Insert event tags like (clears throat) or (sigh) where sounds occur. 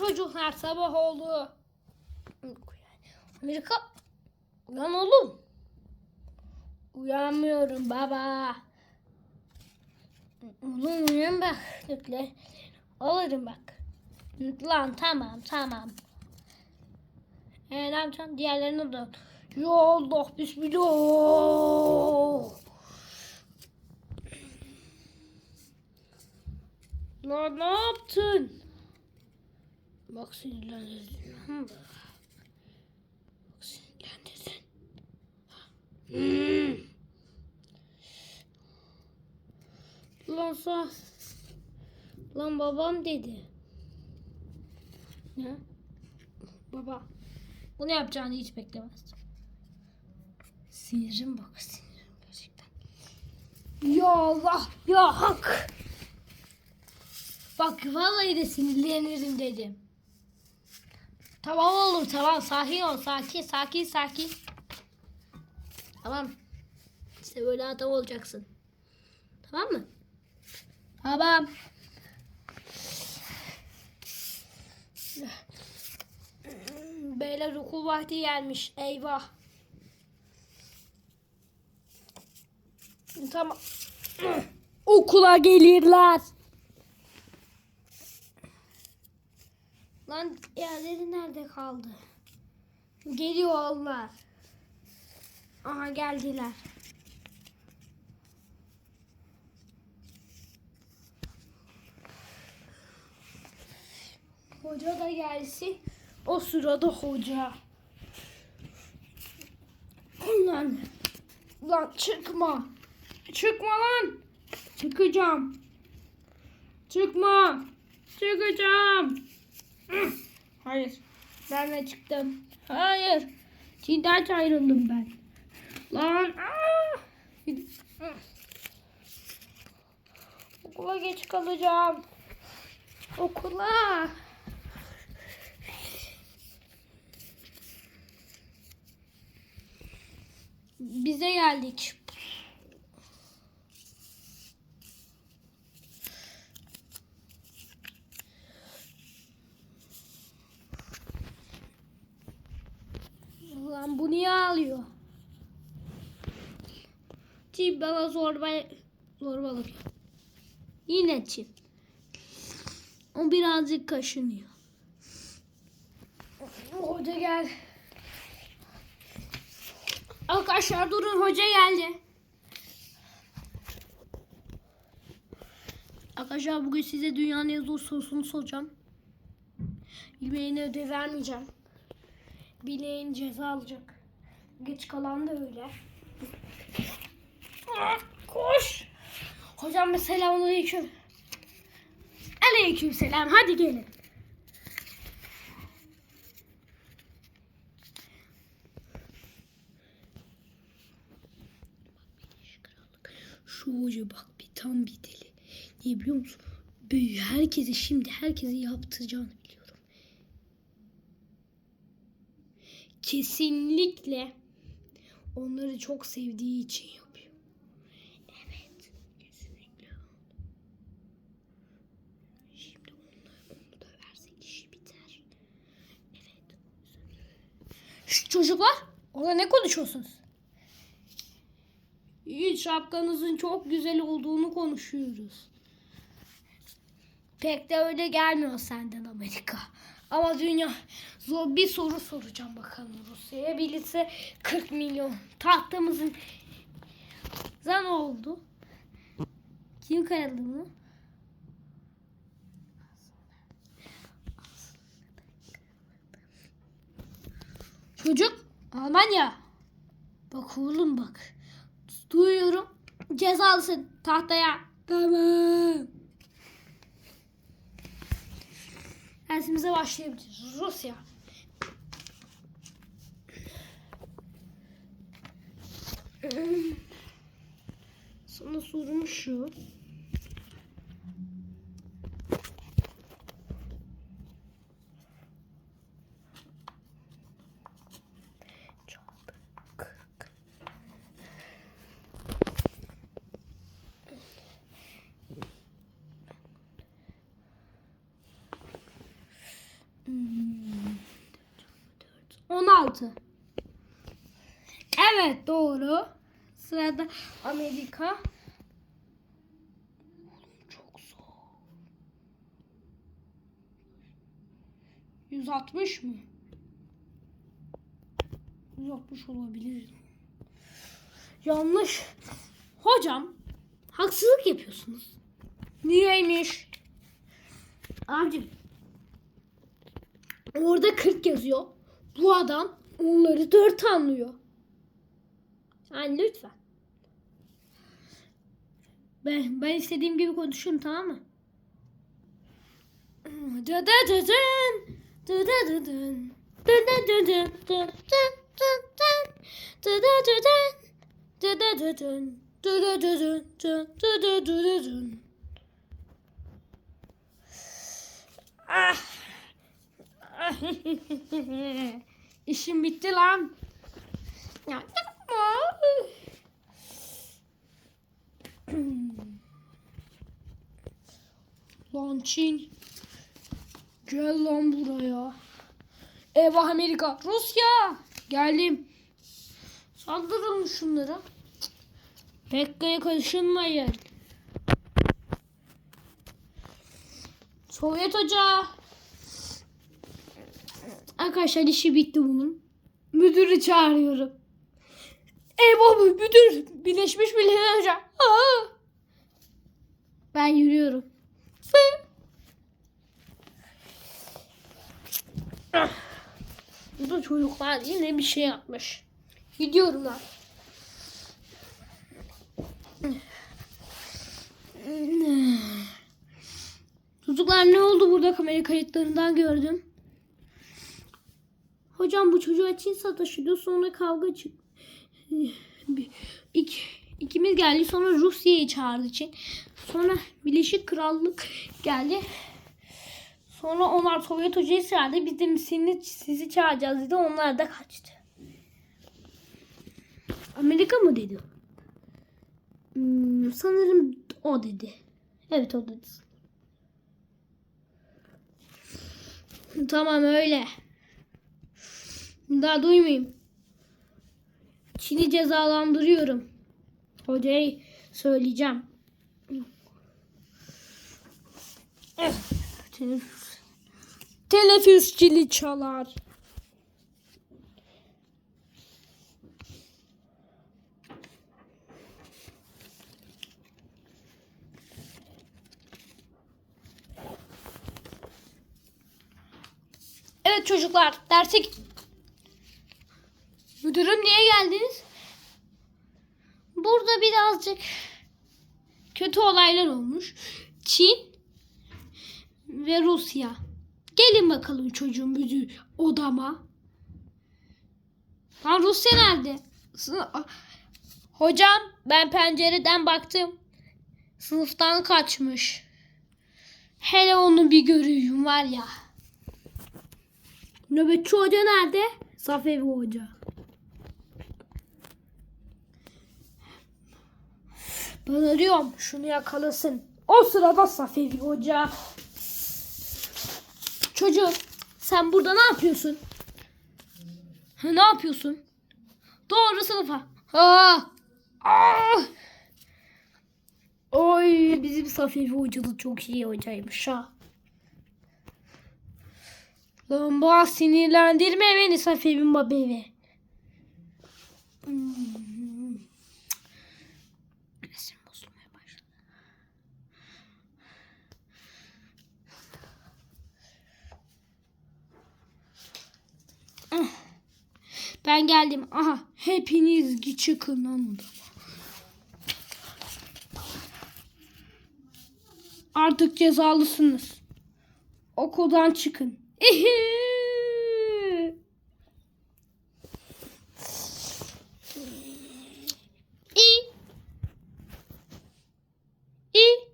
çocuklar sabah oldu. Amerika. Uyan oğlum. Uyanmıyorum baba. Oğlum uyan bak. Nükle. Alırım bak. Lan tamam tamam. Ee, ne yapacaksın? Diğerlerine de. Ya Allah bismillah. Lan ne yaptın? Bak sinirlendirdin. Bak Bak sinirlendirdin. Hmm. Lan sa. Lan babam dedi. Ne? Baba. Bunu yapacağını hiç beklemezdim. Sinirim bak sinirim gerçekten. Ya Allah ya hak. Bak vallahi de sinirlenirim dedim. Tamam oğlum tamam sakin ol sakin sakin sakin. Tamam. İşte böyle adam olacaksın. Tamam mı? Tamam. Beyler okul vakti gelmiş. Eyvah. Tamam. Okula gelirler. Lan yerleri nerede kaldı? Geliyor onlar. Aha geldiler. Hoca da gelsin. O sırada hoca. Lan, lan çıkma. Çıkma lan. Çıkacağım. Çıkma. Çıkacağım. Hayır. Ben de çıktım. Hayır. Çiğden ayrıldım ben. Lan. Aa! Hı. Okula geç kalacağım. Okula. Bize geldik. Lan bu niye ağlıyor? Çin bana zorba zorbalık. Yine Çin. O birazcık kaşınıyor. Hoca gel. Arkadaşlar durun hoca geldi. Arkadaşlar bugün size dünyanın en zor sorusunu soracağım. Bilmeyene ödev vermeyeceğim. Bileğin ceza alacak. Geç kalan da öyle. Ah, Koş. Hocam selamun aleyküm. Aleyküm selam. Hadi gelin. Şu hoca bak bir tam bir deli. Niye biliyor musun? Böyle herkesi şimdi herkesi yaptıracağını Kesinlikle onları çok sevdiği için yapıyor. Evet. Kesinlikle. Şimdi onu, onu da versek işi biter. Evet. Şu çocuklar orada ne konuşuyorsunuz? Hiç şapkanızın çok güzel olduğunu konuşuyoruz. Pek de öyle gelmiyor senden Amerika. Ama dünya zor bir soru soracağım bakalım Rusya'ya. Birisi 40 milyon. Tahtamızın zan oldu. Kim karadı bunu? Çocuk Almanya. Bak oğlum bak. Duyuyorum. Cezalısın tahtaya. Tamam. Dersimize başlayabiliriz. Rusya. Sana sorum şu. 6. Evet doğru. Sırada Amerika. Çok zor. 160 mı? 160 olabilir. Yanlış. Hocam haksızlık yapıyorsunuz. Niyeymiş? Abicim orada 40 yazıyor. Bu adam onları 4 anlıyor. Yani lütfen. Ben, ben istediğim gibi konuşurum tamam mı? Ah. (laughs) İşim bitti lan. Ya yapma. (clears throat) Lan Çin. Gel lan buraya. Eyvah Amerika. Rusya. Geldim. Saldırın şunlara. Pekka'ya karışınmayın. Sovyet Hoca. Arkadaşlar işi bitti bunun. Müdürü çağırıyorum. Eyvah müdür. Birleşmiş Milletler Hoca. Aa! Ben yürüyorum. Bu çocuklar yine bir şey yapmış. Gidiyorum lan. Çocuklar ne oldu burada kamera kayıtlarından gördüm. Hocam bu çocuğa Çin sataşıyordu sonra kavga çık. Bir- İk, ikimiz geldi sonra Rusya'yı çağırdı Çin. Sonra Birleşik Krallık geldi. Sonra onlar Sovyet hocayı çağırdı. Biz de seni, sizi çağıracağız dedi. Onlar da kaçtı. Amerika mı dedi? Hmm, sanırım o dedi. Evet o dedi. Tamam öyle. Daha duymayayım. Çin'i cezalandırıyorum. Hocayı söyleyeceğim. Eh, Teneffüs. Çalar. Evet çocuklar derse git- Müdürüm niye geldiniz? Burada birazcık kötü olaylar olmuş. Çin ve Rusya. Gelin bakalım çocuğum müdür odama. Lan Rusya nerede? Hocam ben pencereden baktım. Sınıftan kaçmış. Hele onu bir göreyim var ya. Nöbetçi hoca nerede? Safevi hoca. Ben arıyorum. Şunu yakalasın. O sırada Safevi hoca. Çocuğum sen burada ne yapıyorsun? Ha, ne yapıyorsun? Doğru sınıfa. Ha. Ah. Oy bizim Safevi hoca da çok iyi hocaymış ha. Lan bak sinirlendirme beni Safevi'm bebeği. Hmm. Resim bozulmaya başladı. Ah. Ben geldim. Aha hepiniz çıkın lan. Artık cezalısınız. Okuldan çıkın. (laughs)